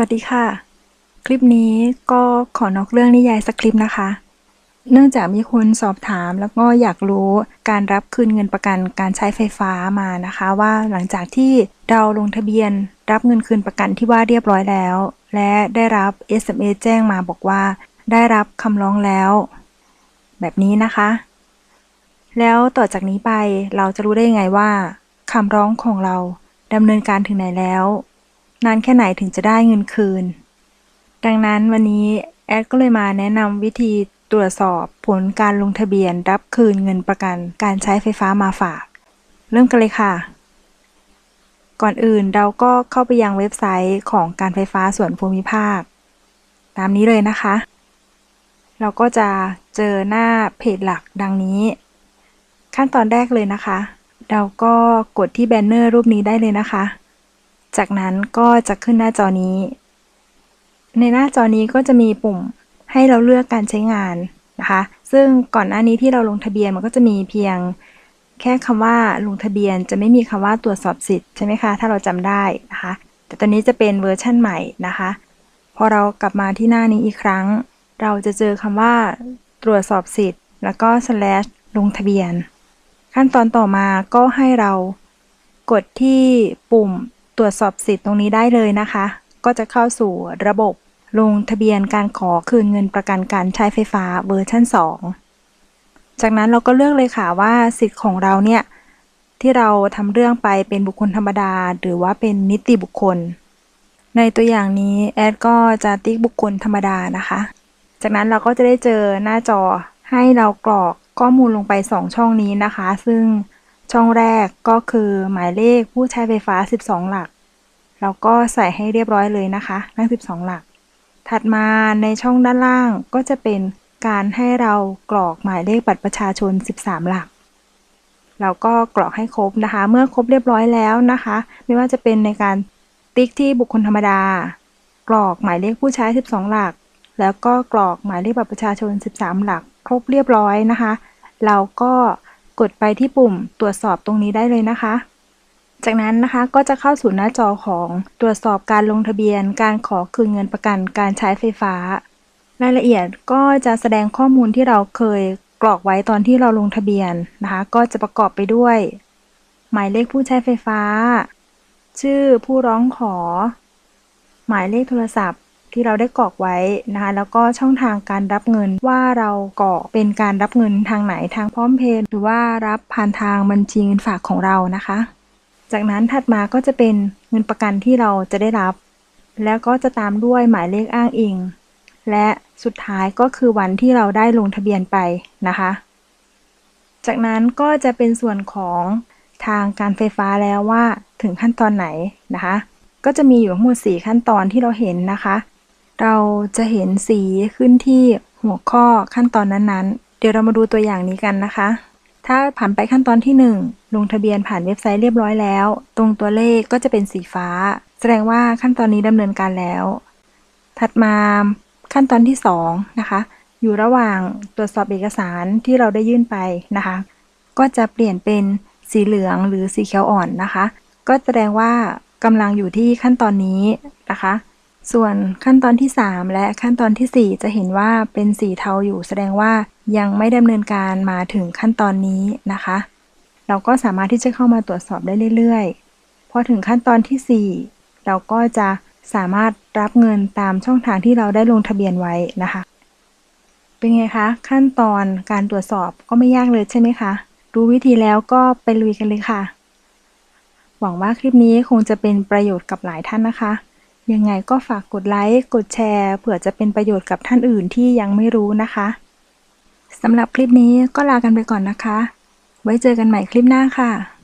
วัสดีค่ะ คลิปนี้ก็ขอนอกเรื่องนิยายสักคลิปนะคะ เนื่องจากมีคนสอบถามแล้วก็อยากรู้การรับคืนเงินประกันการใช้ไฟฟ้ามานะคะ ว่าหลังจากที่เราลงทะเบียนรับเงินคืนประกันที่ว่าเรียบร้อยแล้ว และได้รับ SMS แจ้งมาบอกว่า ได้รับคำร้องแล้ว แบบนี้นะคะ แล้วต่อจากนี้ไปเราจะรู้ได้ยังไงว่าคำร้องของเราดำเนินการถึงไหนแล้ว นานแค่ไหนถึงจะได้เงินคืน ดังนั้นวันนี้แอดก็เลยมาแนะนำวิธีตรวจสอบผลการลงทะเบียนรับคืนเงินประกันการใช้ไฟฟ้ามาฝาก เริ่มกันเลยค่ะ ก่อนอื่นเราก็เข้าไปยังเว็บไซต์ของการไฟฟ้าส่วนภูมิภาค ตามนี้เลยนะคะ เราก็จะเจอหน้าเพจหลักดังนี้ ขั้นตอนแรกเลยนะคะ เราก็กดที่แบนเนอร์รูปนี้ได้เลยนะคะ จากนั้นก็จะขึ้นหน้าจอนี้ ในหน้าจอนี้ก็จะมีปุ่มให้เราเลือกการใช้งานนะคะ ซึ่งก่อนหน้านี้ที่เราลงทะเบียนมันก็จะมีเพียงแค่คำว่าลงทะเบียนจะไม่มีคำว่าตรวจสอบสิทธิ์ใช่ไหมคะ ถ้าเราจำได้นะคะ แต่ตอนนี้จะเป็นเวอร์ชั่นใหม่นะคะ พอเรากลับมาที่หน้านี้อีกครั้ง เราจะเจอคำว่าตรวจสอบสิทธิ์ แล้วก็ slash ลงทะเบียน ขั้นตอนต่อมาก็ให้เรากดที่ปุ่ม ตรวจสอบสิทธิ์ตรงนี้ได้เลยนะคะ ก็จะเข้าสู่ระบบลงทะเบียนการขอคืนเงินประกันการใช้ไฟฟ้าเวอร์ชัน2 จากนั้นเราก็เลือกเลยค่ะว่าสิทธิ์ของเราเนี่ย ที่เราทำเรื่องไปเป็นบุคคลธรรมดา หรือว่าเป็นนิติบุคคล ในตัวอย่างนี้แอดก็จะติ๊กบุคคลธรรมดานะคะ จากนั้นเราก็จะได้เจอหน้าจอให้เรากรอกข้อมูลลงไป 2 ช่องนี้นะคะ ซึ่ง ช่องแรกก็คือหมายเลขผู้ใช้ไฟฟ้า 12 หลัก เราก็ใส่ให้เรียบร้อยเลยนะคะ ทั้ง 12 หลัก ถัดมาในช่องด้านล่างก็จะเป็นการให้เรากรอกหมายเลขบัตรประชาชน 13 หลัก เราก็กรอกให้ครบนะคะ เมื่อครบเรียบร้อยแล้วนะคะ ไม่ว่าจะเป็นในการติ๊กที่บุคคลธรรมดา กรอกหมายเลขผู้ใช้ 12 หลัก แล้วก็กรอกหมายเลขบัตรประชาชน 13 หลัก ครบเรียบร้อยนะคะ เราก็ กดไปที่ปุ่มตรวจสอบตรงนี้ได้เลยนะคะ จากนั้นนะคะก็จะเข้าสู่หน้าจอของตรวจสอบการลงทะเบียน การขอคืนเงินประกันการใช้ไฟฟ้า รายละเอียดก็จะแสดงข้อมูลที่เราเคยกรอกไว้ตอนที่เราลงทะเบียนนะคะ ก็จะประกอบไปด้วย หมายเลขผู้ใช้ไฟฟ้า ชื่อผู้ร้องขอ หมายเลขโทรศัพท์ ที่เราได้กรอกไว้นะคะแล้วก็ช่องทางการรับเงินว่าเรากรอกเป็นการรับเงินทางไหนทางพร้อมเพย์หรือว่ารับผ่านทางบัญชีเงินฝากของเรานะคะ จากนั้นถัดมาก็จะเป็นเงินประกันที่เราจะได้รับ แล้วก็จะตามด้วยหมายเลขอ้างอิง และสุดท้ายก็คือวันที่เราได้ลงทะเบียนไปนะคะ จากนั้นก็จะเป็นส่วนของทางการไฟฟ้าแล้วว่าถึงขั้นตอนไหนนะคะ ก็จะมีอยู่ทั้งหมด 4 ขั้นตอนที่เราเห็นนะคะ เราจะเห็นสีขึ้นที่หัวข้อขั้นตอนนั้นๆ เดี๋ยวเรามาดูตัวอย่างนี้กันนะคะ ถ้าผ่านไปขั้นตอนที่ 1 ลงทะเบียนผ่านเว็บไซต์เรียบร้อยแล้ว ตรงตัวเลขก็จะเป็นสีฟ้า แสดงว่าขั้นตอนนี้ดำเนินการแล้ว ถัดมาขั้นตอนที่ 2 นะคะ อยู่ระหว่างตรวจสอบเอกสารที่เราได้ยื่นไปนะคะ ก็จะเปลี่ยนเป็นสีเหลืองหรือสีเขียวอ่อนนะคะ ก็แสดงว่ากำลังอยู่ที่ขั้นตอนนี้นะคะ ส่วนขั้นตอนที่ 3 และขั้นตอนทีสี่ 4 จะเห็นว่าเป็นสีเทาอยู่ แสดงว่ายังไม่ดำเนินการมาถึงขั้นตอนนี้นะคะ เราก็สามารถที่จะเข้ามาตรวจสอบได้เรื่อยๆ พอถึงขั้นตอนที่ 4 เราก็จะสามารถรับเงินตามช่องทางที่เราได้ลงทะเบียนไว้นะคะ เป็นไงคะ ขั้นตอนการตรวจสอบก็ไม่ยากเลยใช่ไหมคะรู้วิธีแล้วก็ไปลุยกันเลยค่ะ หวังว่าคลิปนี้คงจะเป็นประโยชน์กับหลายท่านนะคะ ยังไงก็ฝากกดไลค์ กดแชร์ เผื่อจะเป็นประโยชน์กับท่านอื่นที่ยังไม่รู้นะคะสำหรับคลิปนี้ก็ลากันไปก่อนนะคะ ไว้เจอกันใหม่คลิปหน้าค่ะ